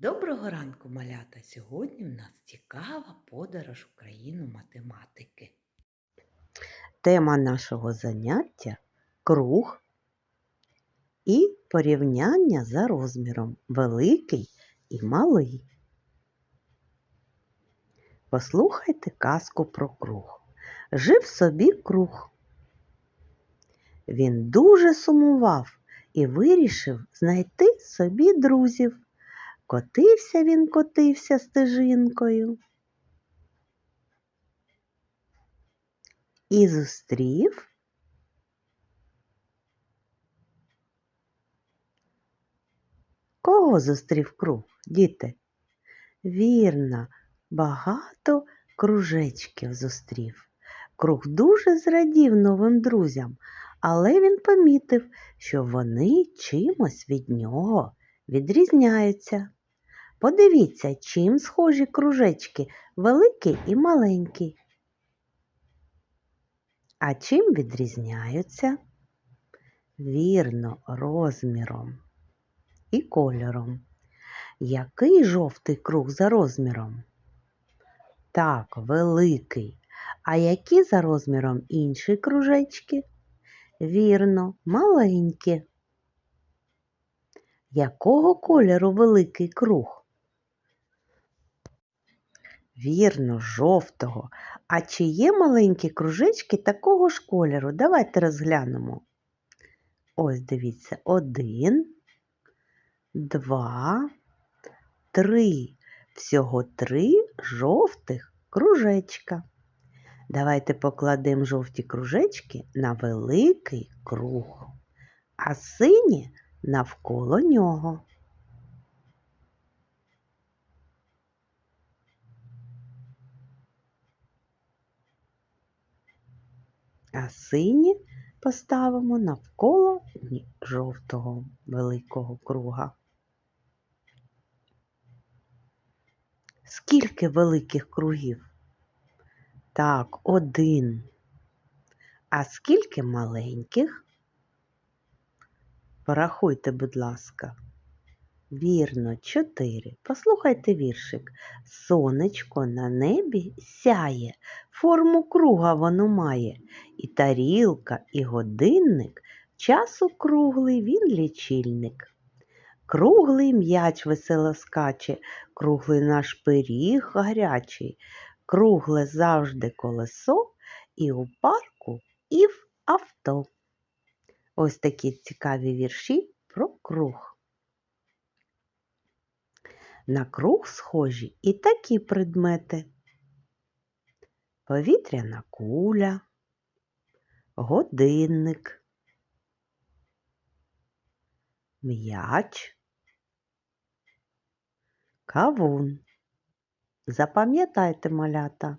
Доброго ранку, малята! Сьогодні в нас цікава подорож в країну математики. Тема нашого заняття круг і порівняння за розміром великий і малий. Послухайте казку про круг. Жив собі круг. Він дуже сумував і вирішив знайти собі друзів. Котився він, котився стежинкою. І зустрів Кого зустрів круг, діти? Вірно, багато кружечків зустрів. Круг дуже зрадів новим друзям, але він помітив, що вони чимось від нього відрізняються. Подивіться, чим схожі кружечки великий і маленький. А чим відрізняються? Вірно, розміром і кольором. Який жовтий круг за розміром? Так, великий. А які за розміром інші кружечки? Вірно, маленькі. Якого кольору великий круг? Вірно, жовтого. А чи є маленькі кружечки такого ж кольору? Давайте розглянемо. Ось дивіться, один, два, три. Всього три жовтих кружечка. Давайте покладемо жовті кружечки на великий круг, а сині навколо нього. А сині поставимо навколо жовтого великого круга. Скільки великих кругів? Так, один. А скільки маленьких? Порахуйте, будь ласка. Вірно, чотири. Послухайте віршик. Сонечко на небі сяє, форму круга воно має, і тарілка, і годинник, часу круглий він лічильник. Круглий м'яч весело скаче, круглий наш пиріг гарячий, кругле завжди колесо і у парку, і в авто. Ось такі цікаві вірші про круг. На круг схожі і такі предмети. Повітряна куля, годинник, м'яч, кавун. Запам'ятайте малята.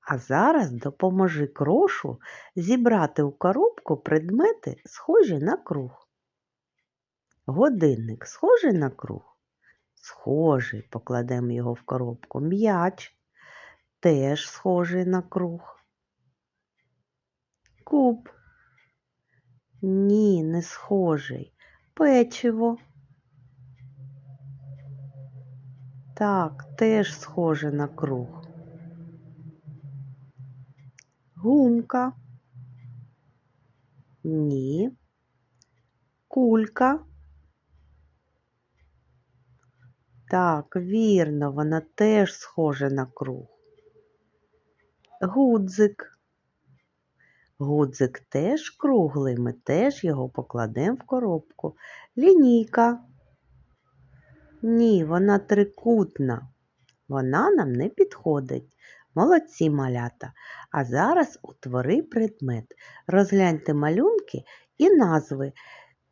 А зараз допоможи крошу зібрати у коробку предмети, схожі на круг. Годинник схожий на круг? Схожий, покладемо його в коробку. М'яч теж схожий на круг. Куб. Ні, не схожий. Печиво. Так, теж схоже на круг. Гумка. Ні. Кулька. Так, вірно, вона теж схожа на круг. Гудзик. Гудзик теж круглий, ми теж його покладемо в коробку. Лінійка. Ні, вона трикутна. Вона нам не підходить. Молодці малята. А зараз утвори предмет. Розгляньте малюнки і назви.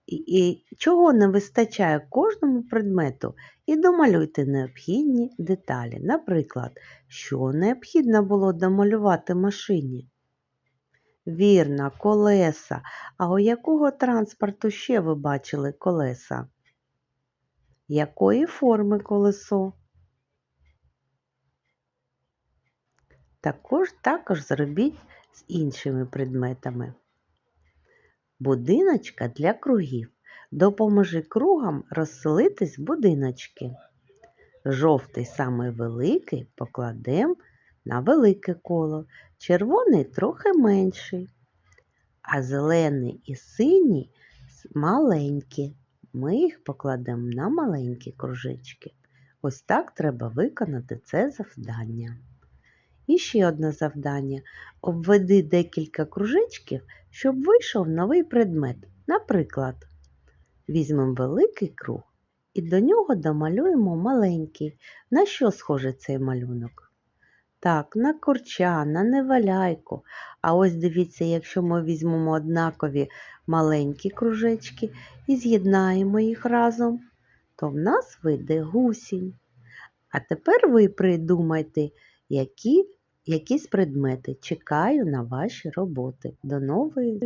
І, чого не вистачає кожному предмету, і домалюйте необхідні деталі. Наприклад, що необхідно було домалювати машині? Вірно, колеса. А у якого транспорту ще ви бачили колеса? Якої форми колесо? Також також зробіть з іншими предметами. Будиночка для кругів Допоможи кругам розселитись в будиночки. Жовтий самий великий покладемо на велике коло, червоний трохи менший, а зелений і синій маленькі. Ми їх покладемо на маленькі кружечки. Ось так треба виконати це завдання. І ще одне завдання. Обведи декілька кружечків, щоб вийшов новий предмет. Наприклад, візьмемо великий круг і до нього домалюємо маленький. На що схожий цей малюнок? Так, на корча, на неваляйку. А ось дивіться, якщо ми візьмемо однакові маленькі кружечки і з'єднаємо їх разом, то в нас вийде гусінь. А тепер ви придумайте, які, якісь предмети. Чекаю на ваші роботи. До нової